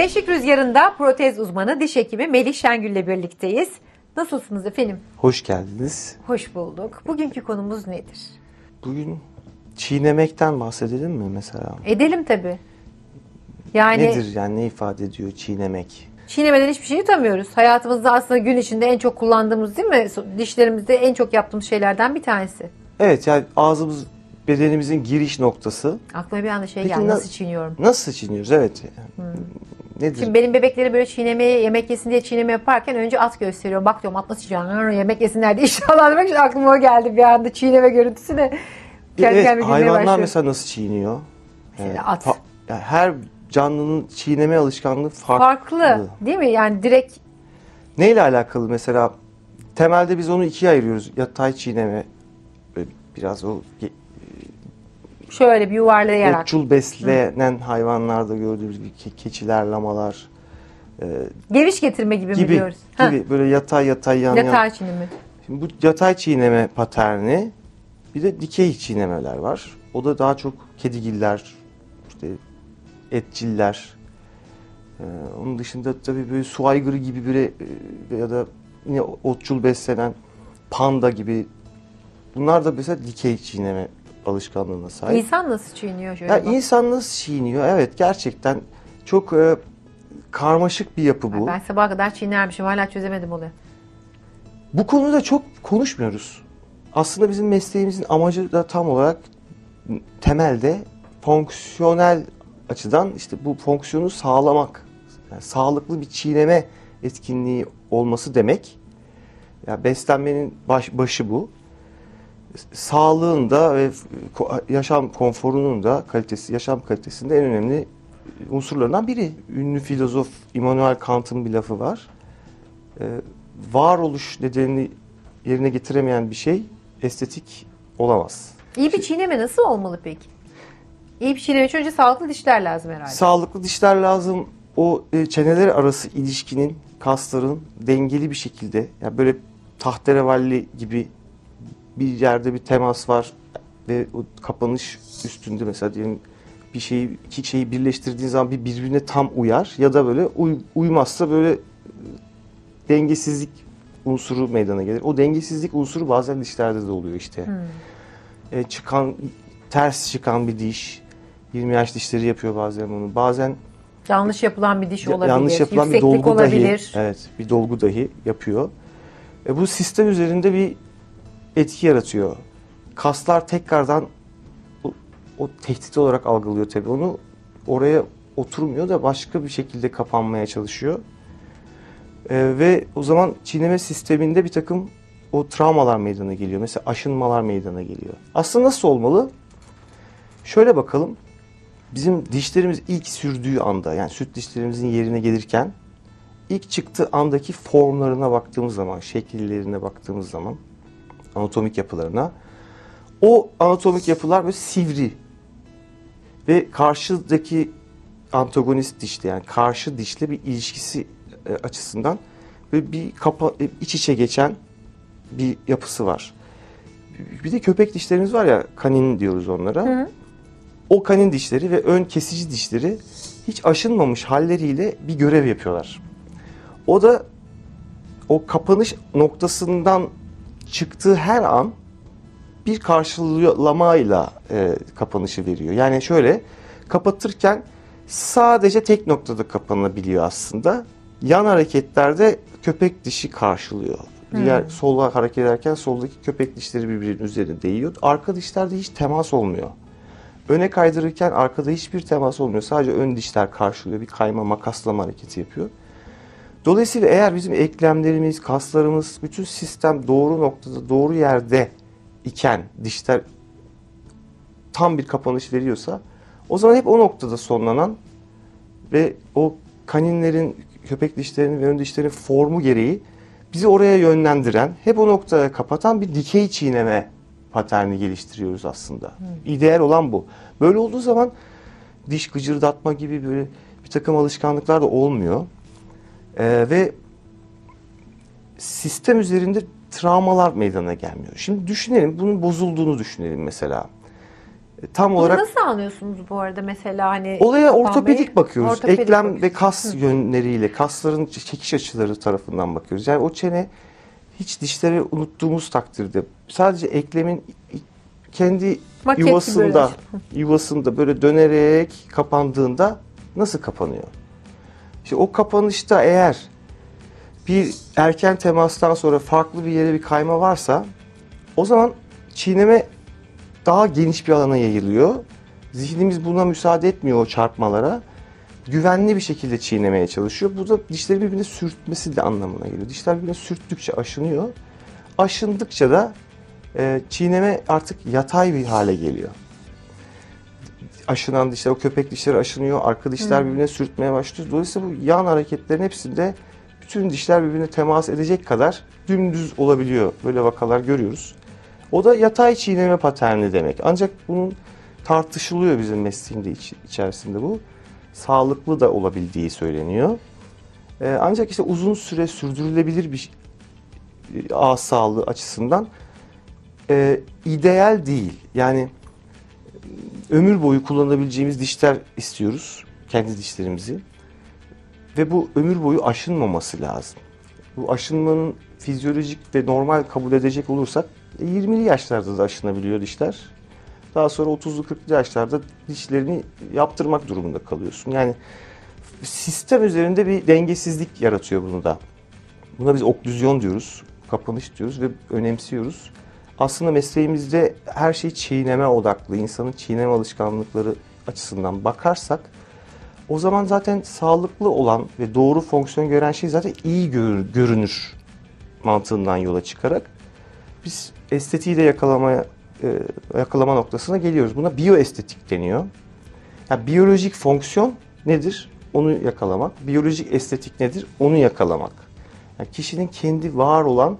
Gençlik Rüzgarı'nda protez uzmanı diş hekimi Melih Şengül'le birlikteyiz. Nasılsınız efendim? Hoş geldiniz. Hoş bulduk. Bugünkü konumuz nedir? Bugün çiğnemekten bahsedelim mi mesela? Edelim tabii. Yani Nedir yani ne ifade ediyor çiğnemek? çiğnemeden hiçbir şey yutamıyoruz. Hayatımızda aslında gün içinde en çok kullandığımız değil mi? Dişlerimizde en çok yaptığımız şeylerden bir tanesi. Evet yani ağzımız bedenimizin giriş noktası. Aklıma bir anda şey Peki geldi. na- Nasıl çiğniyorum? Nasıl çiğniyoruz? Evet. Nedir? Şimdi benim bebekleri böyle çiğnemeye, yemek yesin diye çiğneme yaparken önce at gösteriyorum. Bak diyorum at nasıl çiğniyor? Yemek yesinler diye inşallah demek için aklıma o geldi bir anda çiğneme görüntüsü de. Kendi evet, kendime hayvanlar başlıyorum. mesela nasıl çiğniyor? Mesela Evet, at. her canlının çiğneme alışkanlığı farklı. Farklı değil mi? Yani direkt Neyle alakalı mesela? Temelde biz onu ikiye ayırıyoruz. Yatay çiğneme, böyle biraz o şöyle bir yuvarlayarak. otçul beslenen hayvanlarda gördüğümüz gibi ke- keçiler, lamalar e, Geviş getirme gibi, mi gibi diyoruz? Ha, gibi böyle yatay yatay yan yan. Yatay çiğneme. Şimdi bu yatay çiğneme paterni bir de dikey çiğnemeler var. O da daha çok kedigiller, işte etçiller. Ee, onun dışında tabii böyle su aygırı gibi böyle e, ya da yine otçul beslenen panda gibi bunlar da mesela dikey çiğneme alışkanlığına sahip. İnsan nasıl çiğniyor şöyle? Ya bak. insan nasıl çiğniyor? Evet gerçekten çok e, karmaşık bir yapı bu. Ben sabaha kadar çiğnermişim hala çözemedim oluyor. Bu konuda çok konuşmuyoruz. Aslında bizim mesleğimizin amacı da tam olarak temelde fonksiyonel açıdan işte bu fonksiyonu sağlamak. Yani sağlıklı bir çiğneme etkinliği olması demek. Ya beslenmenin baş, başı bu. Sağlığın da ve yaşam konforunun da kalitesi, yaşam kalitesinde en önemli unsurlarından biri. Ünlü filozof Immanuel Kant'ın bir lafı var. Ee, varoluş nedenini yerine getiremeyen bir şey estetik olamaz. İyi bir çiğneme nasıl olmalı peki? İyi bir çiğneme için önce sağlıklı dişler lazım herhalde. Sağlıklı dişler lazım. O e, çeneler arası ilişkinin, kasların dengeli bir şekilde, yani böyle tahterevalli gibi bir yerde bir temas var ve o kapanış üstünde mesela diyelim bir şeyi iki şeyi birleştirdiğin zaman bir birbirine tam uyar ya da böyle uy- uymazsa böyle e, dengesizlik unsuru meydana gelir. O dengesizlik unsuru bazen dişlerde de oluyor işte. Hmm. E, çıkan ters çıkan bir diş 20 yaş dişleri yapıyor bazen bunu. Bazen Yanlış yapılan bir diş olabilir. yanlış yapılan bir dolgu olabilir. dahi evet bir dolgu dahi yapıyor. E, bu sistem üzerinde bir etki yaratıyor. Kaslar tekrardan o, o tehdit olarak algılıyor tabii. Onu oraya oturmuyor da başka bir şekilde kapanmaya çalışıyor. E, ve o zaman çiğneme sisteminde bir takım o travmalar meydana geliyor. Mesela aşınmalar meydana geliyor. Aslında nasıl olmalı? Şöyle bakalım. Bizim dişlerimiz ilk sürdüğü anda yani süt dişlerimizin yerine gelirken ilk çıktığı andaki formlarına baktığımız zaman, şekillerine baktığımız zaman anatomik yapılarına o anatomik yapılar böyle sivri ve karşıdaki antagonist dişle yani karşı dişle bir ilişkisi e, açısından böyle bir kapa, e, iç içe geçen bir yapısı var. Bir de köpek dişlerimiz var ya kanin diyoruz onlara. Hı. O kanin dişleri ve ön kesici dişleri hiç aşınmamış halleriyle bir görev yapıyorlar. O da o kapanış noktasından çıktığı her an bir karşılamayla e, kapanışı veriyor. Yani şöyle kapatırken sadece tek noktada kapanabiliyor aslında. Yan hareketlerde köpek dişi karşılıyor. Diğer sola hareket ederken soldaki köpek dişleri birbirinin üzerine değiyor. Arka dişlerde hiç temas olmuyor. Öne kaydırırken arkada hiçbir temas olmuyor. Sadece ön dişler karşılıyor. Bir kayma makaslama hareketi yapıyor. Dolayısıyla eğer bizim eklemlerimiz, kaslarımız, bütün sistem doğru noktada, doğru yerde iken dişler tam bir kapanış veriyorsa o zaman hep o noktada sonlanan ve o kaninlerin, köpek dişlerinin ve ön dişlerin formu gereği bizi oraya yönlendiren, hep o noktaya kapatan bir dikey çiğneme paterni geliştiriyoruz aslında. İdeal olan bu. Böyle olduğu zaman diş gıcırdatma gibi böyle bir takım alışkanlıklar da olmuyor. Ee, ve sistem üzerinde travmalar meydana gelmiyor. Şimdi düşünelim, bunun bozulduğunu düşünelim mesela. E, Tam Bunu olarak nasıl anlıyorsunuz bu arada mesela hani olaya ortopedik Bey? bakıyoruz. Ortopedik Eklem ve bakıyorsunuz. kas yönleriyle, kasların çekiş açıları tarafından bakıyoruz. Yani o çene hiç dişleri unuttuğumuz takdirde sadece eklemin kendi Maket gibi yuvasında böyle. yuvasında böyle dönerek kapandığında nasıl kapanıyor? İşte o kapanışta eğer bir erken temastan sonra farklı bir yere bir kayma varsa o zaman çiğneme daha geniş bir alana yayılıyor. Zihnimiz buna müsaade etmiyor o çarpmalara. Güvenli bir şekilde çiğnemeye çalışıyor. Bu da dişleri birbirine sürtmesi de anlamına geliyor. Dişler birbirine sürttükçe aşınıyor. Aşındıkça da e, çiğneme artık yatay bir hale geliyor. Aşınan dişler, o köpek dişleri aşınıyor. Arka dişler birbirine sürtmeye başlıyor. Dolayısıyla bu yan hareketlerin hepsinde bütün dişler birbirine temas edecek kadar dümdüz olabiliyor. Böyle vakalar görüyoruz. O da yatay çiğneme paterni demek. Ancak bunun tartışılıyor bizim mesleğinde iç- içerisinde bu. Sağlıklı da olabildiği söyleniyor. Ee, ancak işte uzun süre sürdürülebilir bir e, ağız sağlığı açısından e, ideal değil. Yani ömür boyu kullanabileceğimiz dişler istiyoruz. Kendi dişlerimizi. Ve bu ömür boyu aşınmaması lazım. Bu aşınmanın fizyolojik ve normal kabul edecek olursak e, 20'li yaşlarda da aşınabiliyor dişler. Daha sonra 30'lu 40'lı yaşlarda dişlerini yaptırmak durumunda kalıyorsun. Yani sistem üzerinde bir dengesizlik yaratıyor bunu da. Buna biz oklüzyon diyoruz, kapanış diyoruz ve önemsiyoruz. Aslında mesleğimizde her şey çiğneme odaklı, insanın çiğneme alışkanlıkları açısından bakarsak o zaman zaten sağlıklı olan ve doğru fonksiyon gören şey zaten iyi gör- görünür mantığından yola çıkarak biz estetiği de yakalamaya e, yakalama noktasına geliyoruz. Buna biyoestetik deniyor. Yani biyolojik fonksiyon nedir? Onu yakalamak. Biyolojik estetik nedir? Onu yakalamak. Yani kişinin kendi var olan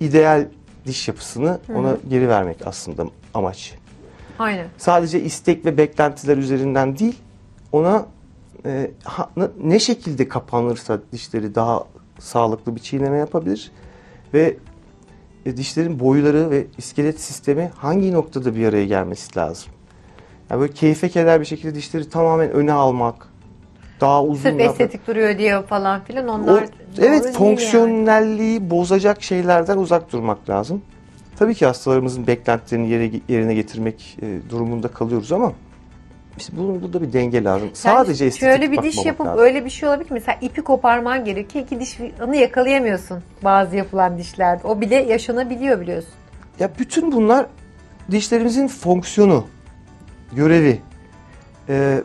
ideal diş yapısını ona geri vermek aslında amaç. Aynen. Sadece istek ve beklentiler üzerinden değil, ona e, ha- ne- şekilde kapanırsa dişleri daha sağlıklı bir çiğneme yapabilir ve e, dişlerin boyları ve iskelet sistemi hangi noktada bir araya gelmesi lazım. Yani böyle keyfe keder bir şekilde dişleri tamamen öne almak, daha uzun Sırf estetik duruyor diye falan filan o, onlar doğru evet değil fonksiyonelliği bozacak şeylerden uzak durmak lazım. Tabii ki hastalarımızın beklentilerini yere, yerine getirmek e, durumunda kalıyoruz ama işte bunun burada bir denge lazım. Yani. Sadece estetik Şöyle bir diş bakmamak yapıp lazım. öyle bir şey olabilir ki mesela ipi koparman gerekiyor ki diş onu yakalayamıyorsun bazı yapılan dişlerde. O bile yaşanabiliyor biliyorsun. Ya bütün bunlar dişlerimizin fonksiyonu, görevi. Ee,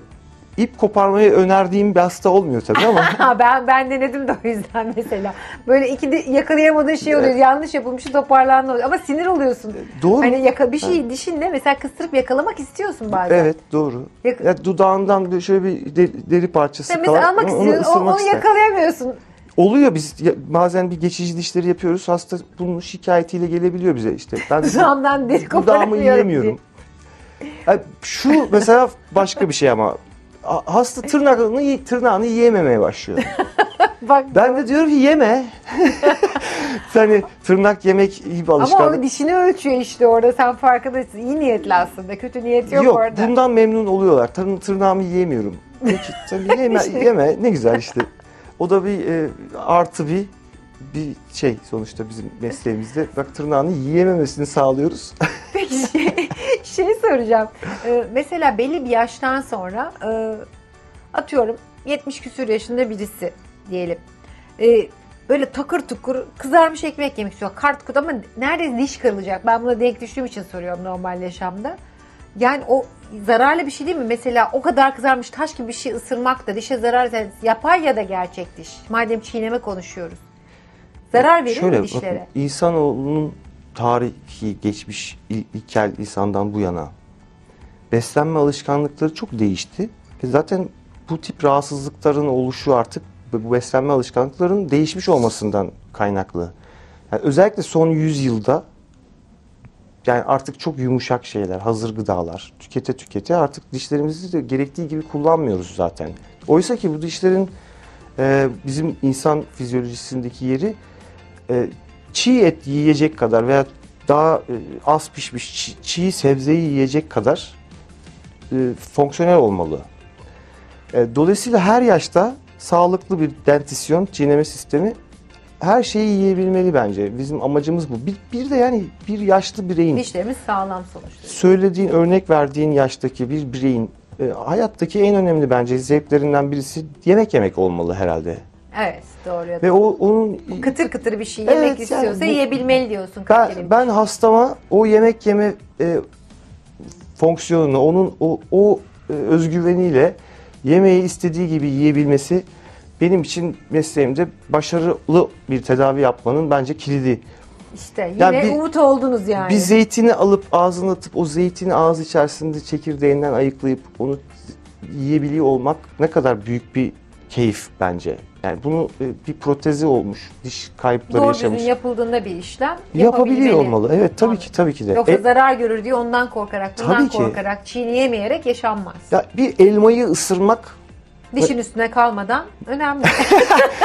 ip koparmayı önerdiğim bir hasta olmuyor tabii ama ben ben denedim de o yüzden mesela. Böyle iki de yakalayamadığın şey oluyor. Yanlış yapılmış toparlanma oluyor. Ama sinir oluyorsun. doğru. Hani yaka, bir şey dişinle mesela kıstırıp yakalamak istiyorsun bazen. Evet doğru. Yak- Ya dudağından şöyle bir de- deri parçası Sen kalan mesela almak onu istiyorsun. Onu ister. yakalayamıyorsun. Oluyor biz bazen bir geçici dişleri yapıyoruz. Hasta bunun şikayetiyle gelebiliyor bize işte. Ben Dudağımdan deri dudağımı koparamıyorum yiyemiyorum. Yani şu mesela başka bir şey ama hasta tırnağını tırnağını yiyememeye başlıyor. Bak Ben de diyorum ki yeme. hani tırnak yemek iyi bir ama alışkanlık. o dişini ölçüyor işte orada sen farkındasın. İyi niyetli aslında. Kötü niyet yok, Yok, orada. bundan memnun oluyorlar. Tır, tırnağımı yiyemiyorum. Peki tabii yeme, yeme ne güzel işte. O da bir e, artı bir bir şey sonuçta bizim mesleğimizde. Bak tırnağını yiyememesini sağlıyoruz. Peki şey soracağım. Ee, mesela belli bir yaştan sonra e, atıyorum 70 küsur yaşında birisi diyelim. Ee, böyle takır tukur kızarmış ekmek yemek istiyor. Kart kut ama neredeyse diş kırılacak. Ben buna denk düştüğüm için soruyorum normal yaşamda. Yani o zararlı bir şey değil mi? Mesela o kadar kızarmış taş gibi bir şey ısırmak da dişe zarar yapay ya da gerçek diş. Madem çiğneme konuşuyoruz. Zarar verir Şöyle mi dişlere? bakın insanoğlunun tarihi geçmiş il- ilkel insandan bu yana beslenme alışkanlıkları çok değişti. Ve zaten bu tip rahatsızlıkların oluşu artık bu beslenme alışkanlıklarının değişmiş olmasından kaynaklı. Yani özellikle son 100 yılda yani artık çok yumuşak şeyler, hazır gıdalar tükete tükete artık dişlerimizi de gerektiği gibi kullanmıyoruz zaten. Oysa ki bu dişlerin e, bizim insan fizyolojisindeki yeri e, çiğ et yiyecek kadar veya daha e, az pişmiş çiğ, çiğ sebzeyi yiyecek kadar e, fonksiyonel olmalı. E, dolayısıyla her yaşta sağlıklı bir dentisyon, çiğneme sistemi her şeyi yiyebilmeli bence. Bizim amacımız bu. Bir, bir de yani bir yaşlı bireyin Dişlerimiz sağlam sonuçta. söylediğin, örnek verdiğin yaştaki bir bireyin e, hayattaki en önemli bence zevklerinden birisi yemek yemek olmalı herhalde. Evet doğru. ya Ve o onun Kıtır kıtır bir şey Evet, yemek yani istiyorsa bu- yiyebilmeli diyorsun. ben, ben hastama o yemek yeme e, fonksiyonunu, onun o, o e, özgüveniyle yemeği istediği gibi yiyebilmesi benim için mesleğimde başarılı bir tedavi yapmanın bence kilidi. İşte yine Ya bir- umut oldunuz yani. Bir zeytini alıp ağzına atıp o zeytini ağız içerisinde çekirdeğinden ayıklayıp onu yiyebiliyor olmak ne kadar büyük bir keyif bence. Yani bunu e, bir protezi olmuş, diş kayıpları Doğru yaşamış. düzgün yapıldığında bir işlem Yapabiliyor olmalı. Evet tabii Anladım. ki tabii ki de. Yoksa E, zarar görür diye ondan korkarak, bundan Tabii ki. korkarak, çiğneyemeyerek yaşanmaz. ya bir elmayı ısırmak Dişin üstüne kalmadan önemli.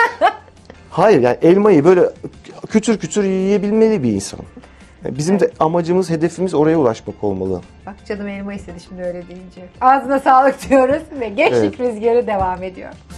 hayır yani elmayı böyle kütür kütür yiyebilmeli bir insan. Bizim de amacımız, hedefimiz oraya ulaşmak olmalı. Bak canım elma istedi şimdi öyle deyince. Ağzına sağlık diyoruz ve gençlik Evet. rüzgarı devam ediyor.